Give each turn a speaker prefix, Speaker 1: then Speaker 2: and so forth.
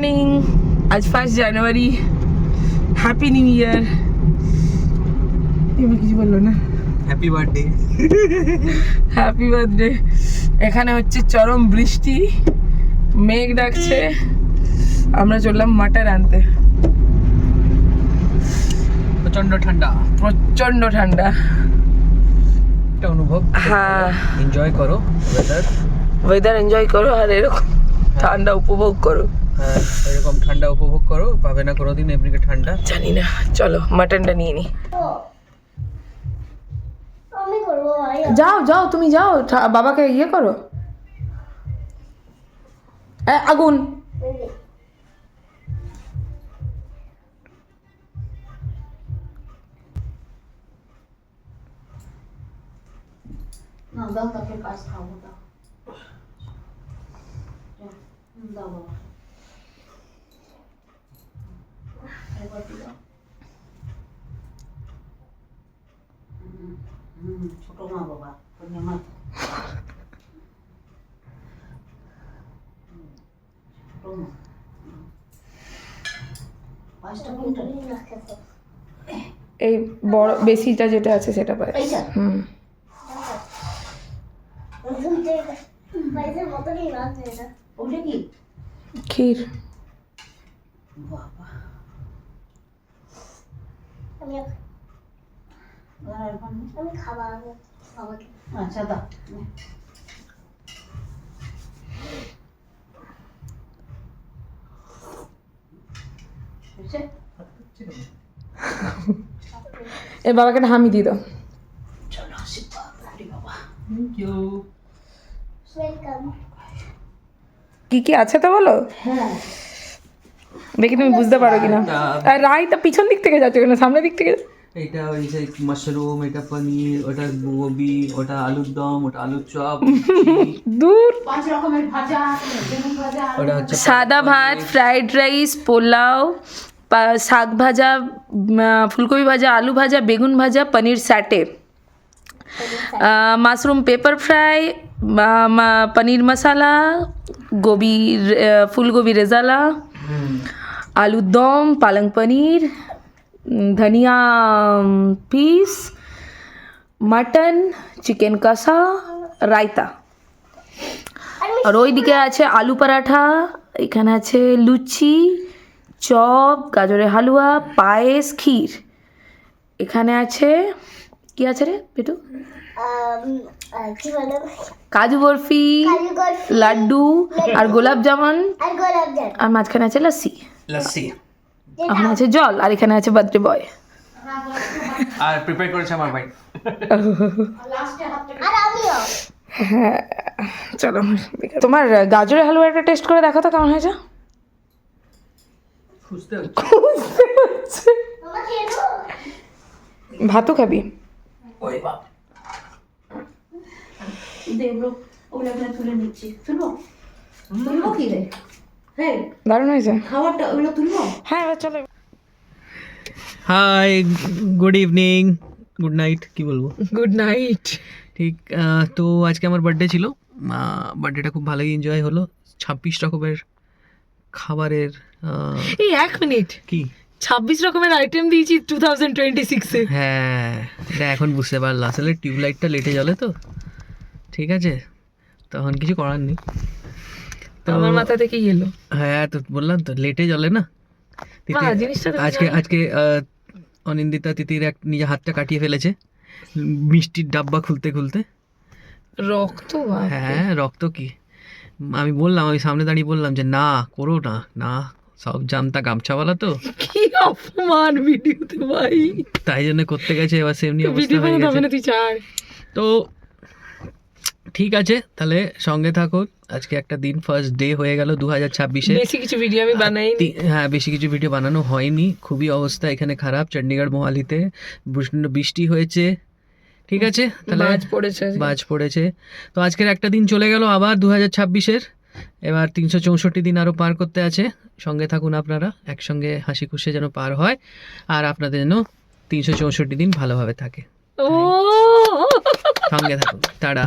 Speaker 1: Morning আজ first January happy new year এবার কিছু বলল না
Speaker 2: হ্যাপি বার্থডে
Speaker 1: হ্যাপি বার্থডে এখানে হচ্ছে চরম বৃষ্টি মেঘ ডাকছে। আমরা চললাম মাটার আনতে
Speaker 2: প্রচণ্ড ঠান্ডা।
Speaker 1: প্রচণ্ড ঠান্ডা।
Speaker 2: একটা অনুভব।
Speaker 1: হ্যাঁ।
Speaker 2: এনজয় করো ওয়েদার
Speaker 1: ওয়েদার এনজয় করো আর এরকম ঠান্ডা উপভোগ করো।
Speaker 2: এরকম ঠান্ডা উপভোগ করো পাবে না কোনোদিন এমনিকে ঠান্ডা।
Speaker 1: জানি না চলো মাটনটা নিয়ে নি। যাও যাও তুমি যাও বাবাকে ইয়ে করো। আগুন।
Speaker 3: না দাও তাকে কাজ খাব দাও। দাও বাবা একবার দিয়ে দাও হুম, হুম, ছোট মা বাবা মা
Speaker 1: এই বড় বেশিটা যেটা আছে সেটা পায় হুম। ক্ষীর।
Speaker 3: বাবা। আমি আচ্ছা দাও। নে।
Speaker 1: এ বাবাকে একটা হামি দিয়ে দাও।
Speaker 3: চলো আশীর্বাদ বাবা।
Speaker 2: থ্যাংক ইউ
Speaker 1: কি কি আছে তো বলো?
Speaker 3: হ্যাঁ।
Speaker 1: দেখি তুমি বুঝতে পারো কিনা। আর রায়তা পিছন দিক থেকে যাচ্ছে কেন? সামনের দিক থেকে?
Speaker 2: এটা ওই যে মাশরুম এটা পনির ওটা গোবি ওটা আলুর দম ওটা আলুর চপ
Speaker 1: দূর।
Speaker 3: পাঁচ রকমের ভাজা
Speaker 2: ওটা হচ্ছে
Speaker 1: সাদা ভাত ফ্রাইড রাইস পোলাও শাক ভাজা ফুলকপি ভাজা আলু ভাজা বেগুন ভাজা paneer saute. Mushroom pepper fry paneer masala gobi ফুলগোবি rezala. আলুর দম পালং পনির ধনিয়া পিস মাটন চিকেন কষা রায়তা। আর ওইদিকে আছে আলু পরাঠা এখানে আছে লুচি চপ গাজরের হালুয়া পায়েস ক্ষীর। এখানে আছে কি আছে রে পেটু? কাজু বরফি লাড্ডু আর গোলাপ জামুন।
Speaker 3: আর
Speaker 1: মাঝখানে আছে লস্যি।
Speaker 2: লস্যি
Speaker 1: ওখানে আছে জল আর এখানে আছে বার্থডে বয়।
Speaker 2: আর প্রিপেয়ার করেছে আমার ভাই।
Speaker 1: হ্যাঁ চলো তোমার গাজরের হালুয়াটা টেস্ট করে দেখো তো কেমন হয়েছে? ভাতও খাবি?
Speaker 3: তুলবো কি রে?
Speaker 1: দারুণ হয়েছে।
Speaker 3: খাবারটা ওগুলো তুলবো
Speaker 1: হ্যাঁ এবার চলো।
Speaker 2: Hi good evening good night কি বলব?
Speaker 1: গুড নাইট
Speaker 2: ঠিক তো আজকে আমার বার্থডে ছিল। বার্থডেটা খুব ভালোই এনজয় হলো। ছাব্বিশ রকমের খাবারের
Speaker 1: এই এক মিনিট
Speaker 2: কি?
Speaker 1: ছাব্বিশ রকমের আইটেম দিয়েছি টু থাউজেন্ড টোয়েন্টি সিক্সে
Speaker 2: হ্যাঁ এটা এখন বুঝতে পারলাম। আসলে টিউবলাইটটা লেটে জ্বলে তো। ঠিক আছে তখন কিছু করার নেই।
Speaker 1: আমার মাথা থেকে এলো
Speaker 2: হ্যাঁ তো বললাম তো লেটে জ্বলে না? আজকে আজকে অনিন্দিতা তিতির এক নিজে হাতটা কাটিয়ে ফেলেছে মিষ্টির ডাব্বা খুলতে খুলতে।
Speaker 1: রক্ত
Speaker 2: হ্যাঁ রক্ত কি? আমি বললাম আমি সামনে দাঁড়িয়ে বললাম যে না করো না না সব জানতা গামছাওয়ালা তো।
Speaker 1: কি অপমান ভিডিওতে ভাই।
Speaker 2: তাই জন্য করতে গেছে এবার সেমনি অবস্থা হয়ে গেছে। তো ঠিক আছে তাহলে সঙ্গে থাকুন। আজকে একটা দিন ফার্স্ট ডে হয়ে গেল দু হাজার ছাব্বিশে।
Speaker 1: বেশি কিছু ভিডিও আমি বানাই
Speaker 2: হ্যাঁ বেশি কিছু ভিডিও বানানো হয়নি। খুবই অবস্থা এখানে খারাপ চণ্ডীগড় মোহালিতে প্রচণ্ড বৃষ্টি হয়েছে। ঠিক আছে তাহলে
Speaker 1: বাজ পড়েছে
Speaker 2: বাজ পড়েছে। তো আজকের একটা দিন চলে গেল আবার দু হাজার ছাব্বিশের। এবার তিনশো চৌষট্টি দিন আরও পার করতে আছে। সঙ্গে থাকুন আপনারা একসঙ্গে হাসি খুশি যেন পার হয়। আর আপনাদের যেন তিনশো চৌষট্টি দিন ভালোভাবে থাকে।
Speaker 1: ও
Speaker 2: সঙ্গে থাকুন। তারা